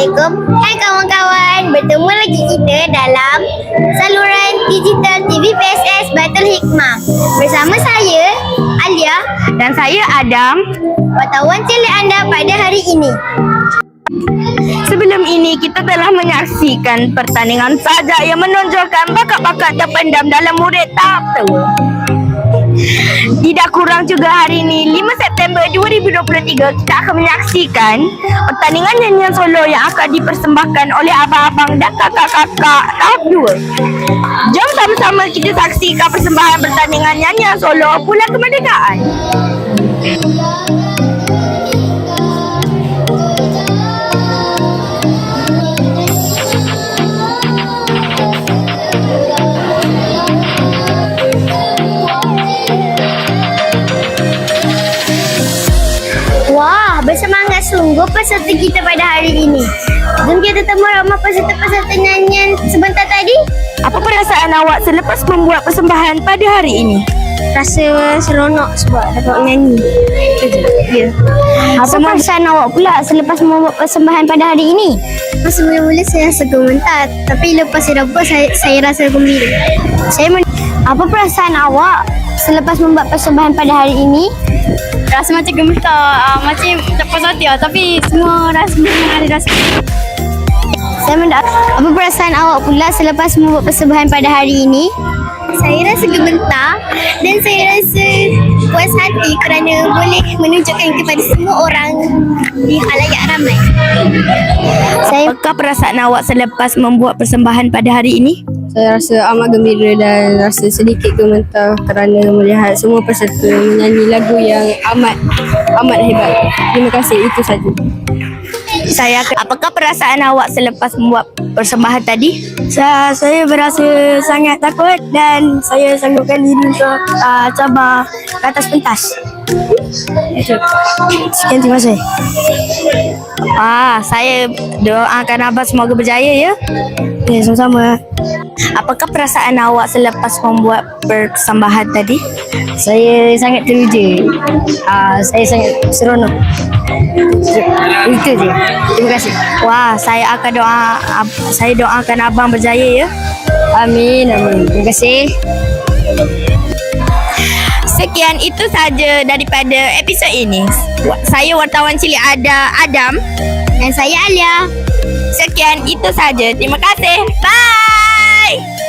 Assalamualaikum. Hai kawan-kawan Bertemu lagi kita dalam Saluran Digital TV PSS Batul Hikmah. Bersama saya Alia. Dan saya Adam. Wartawan celik anda pada hari ini. Sebelum ini kita telah menyaksikan pertandingan sajak yang menonjolkan bakat-bakat terpendam dalam murid tak tahu. Tidak kurang juga hari ini 5 September 2023 kita akan menyaksikan pertandingan nyanyian solo yang akan dipersembahkan oleh abang-abang dan kakak-kakak tahap 2. Jom sama-sama kita saksikan persembahan pertandingan nyanyian solo Bulan Kemerdekaan. Wah, bersemangat sungguh peserta kita pada hari ini. Jom kita temu ramai peserta-peserta nyanyian sebentar tadi. Apa perasaan awak selepas membuat persembahan pada hari ini? Rasa seronok sebab dapat menyanyi. Ya. Apa perasaan awak pula selepas membuat persembahan pada hari ini? Masa mula-mula saya rasa gemetar, tapi lepas saya dapat saya, saya rasa gembira. Saya men- apa perasaan awak selepas membuat persembahan pada hari ini? Rasa macam gemetar, uh, macam tak puas hati lah. Tapi semua rasa memang ada rasa. Saya mendak apa perasaan awak pula selepas membuat persembahan pada hari ini? Saya rasa gemetar dan saya rasa puas hati kerana boleh menunjukkan kepada semua orang di halayak ramai. Saya Apakah perasaan awak selepas membuat persembahan pada hari ini? Saya rasa amat gembira dan rasa sedikit gemetar kerana melihat semua peserta menyanyi lagu yang amat amat hebat. Terima kasih itu saja. Saya apakah perasaan awak selepas membuat persembahan tadi? Saya, saya berasa sangat takut dan saya sanggupkan diri untuk uh, cabar ke atas pentas. Sekian terima kasih. Ah, saya doakan abang semoga berjaya ya. Ya, sama-sama. Apakah perasaan awak selepas membuat persembahan tadi? Saya sangat teruja. Uh, saya sangat seronok. Itu je. Terima kasih. Wah, saya akan doa saya doakan abang berjaya ya. Amin, amin. Terima kasih. Sekian itu saja daripada episod ini. Saya wartawan cilik ada Adam. dan saya Alia. Sekian itu saja. Terima kasih. Bye.